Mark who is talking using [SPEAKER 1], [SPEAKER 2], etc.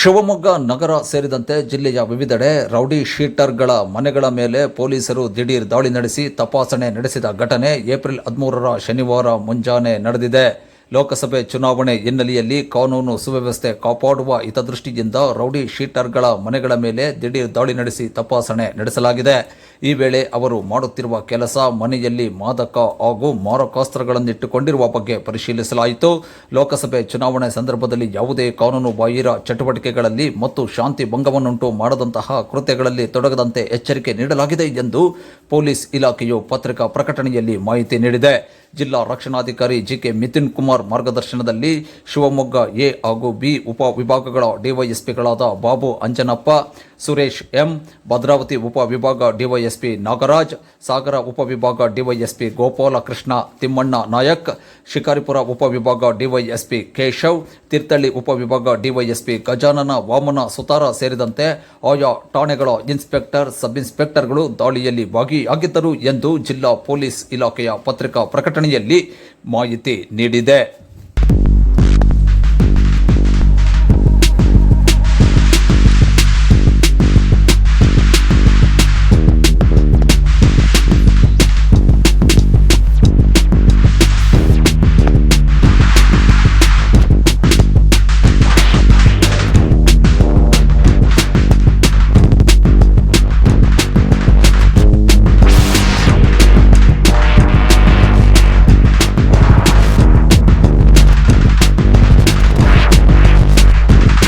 [SPEAKER 1] ಶಿವಮೊಗ್ಗ ನಗರ ಸೇರಿದಂತೆ ಜಿಲ್ಲೆಯ ವಿವಿಧೆಡೆ ರೌಡಿ ಶೀಟರ್ಗಳ ಮನೆಗಳ ಮೇಲೆ ಪೊಲೀಸರು ದಿಢೀರ್ ದಾಳಿ ನಡೆಸಿ ತಪಾಸಣೆ ನಡೆಸಿದ ಘಟನೆ ಏಪ್ರಿಲ್ ಹದಿಮೂರರ ಶನಿವಾರ ಮುಂಜಾನೆ ನಡೆದಿದೆ. ಲೋಕಸಭೆ ಚುನಾವಣೆ ಹಿನ್ನೆಲೆಯಲ್ಲಿ ಕಾನೂನು ಸುವ್ಯವಸ್ಥೆ ಕಾಪಾಡುವ ಹಿತದೃಷ್ಟಿಯಿಂದ ರೌಡಿ ಶೀಟರ್ಗಳ ಮನೆಗಳ ಮೇಲೆ ದಿಢೀರ್ ದಾಳಿ ನಡೆಸಿ ತಪಾಸಣೆ ನಡೆಸಲಾಗಿದೆ. ಈ ವೇಳೆ ಅವರು ಮಾಡುತ್ತಿರುವ ಕೆಲಸ ಮನೆಯಲ್ಲಿ ಮಾದಕ ಹಾಗೂ ಮಾರಕಾಸ್ತ್ರಗಳನ್ನಿಟ್ಟುಕೊಂಡಿರುವ ಬಗ್ಗೆ ಪರಿಶೀಲಿಸಲಾಯಿತು. ಲೋಕಸಭೆ ಚುನಾವಣೆ ಸಂದರ್ಭದಲ್ಲಿ ಯಾವುದೇ ಕಾನೂನು ಬಾಹಿರ ಚಟುವಟಿಕೆಗಳಲ್ಲಿ ಮತ್ತು ಶಾಂತಿ ಭಂಗವನ್ನುಂಟು ಮಾಡದಂತಹ ಕೃತ್ಯಗಳಲ್ಲಿ ತೊಡಗದಂತೆ ಎಚ್ಚರಿಕೆ ನೀಡಲಾಗಿದೆ ಎಂದು ಪೊಲೀಸ್ ಇಲಾಖೆಯು ಪತ್ರಿಕಾ ಪ್ರಕಟಣೆಯಲ್ಲಿ ಮಾಹಿತಿ ನೀಡಿದೆ. ಜಿಲ್ಲಾ ರಕ್ಷಣಾಧಿಕಾರಿ ಜಿಕೆ ಮಿಥಿನ್ ಕುಮಾರ್ ಮಾರ್ಗದರ್ಶನದಲ್ಲಿ ಶಿವಮೊಗ್ಗ ಎ ಹಾಗೂ ಬಿ ಉಪ ವಿಭಾಗಗಳ ಡಿವೈಎಸ್ಪಿಗಳಾದ ಬಾಬು ಅಂಜನಪ್ಪ, ಸುರೇಶ್ ಎಂ, ಭದ್ರಾವತಿ ಉಪ ವಿಭಾಗ ಡಿವೈಎಸ್ಪಿ ನಾಗರಾಜ್, ಸಾಗರ ಉಪವಿಭಾಗ ಡಿವೈಎಸ್ಪಿ ಗೋಪಾಲಕೃಷ್ಣ, ತಿಮ್ಮಣ್ಣ ನಾಯಕ್, ಶಿಕಾರಿಪುರ ಉಪವಿಭಾಗ ಡಿವೈಎಸ್ಪಿ ಕೇಶವ್ ತೀರ್ಥಹಳ್ಳಿ ಉಪವಿಭಾಗ ಡಿವೈಎಸ್ಪಿ ಗಜಾನನ ವಾಮನ ಸುತಾರ ಸೇರಿದಂತೆ ಆಯಾ ಠಾಣೆಗಳ ಇನ್ಸ್ಪೆಕ್ಟರ್, ಸಬ್ ಇನ್ಸ್ಪೆಕ್ಟರ್ಗಳು ದಾಳಿಯಲ್ಲಿ ಭಾಗಿಯಾಗಿದ್ದರು ಎಂದು ಜಿಲ್ಲಾ ಪೊಲೀಸ್ ಇಲಾಖೆಯ ಪತ್ರಿಕಾ ಪ್ರಕಟಣೆಯಲ್ಲಿ ಮಾಹಿತಿ ನೀಡಿದೆ.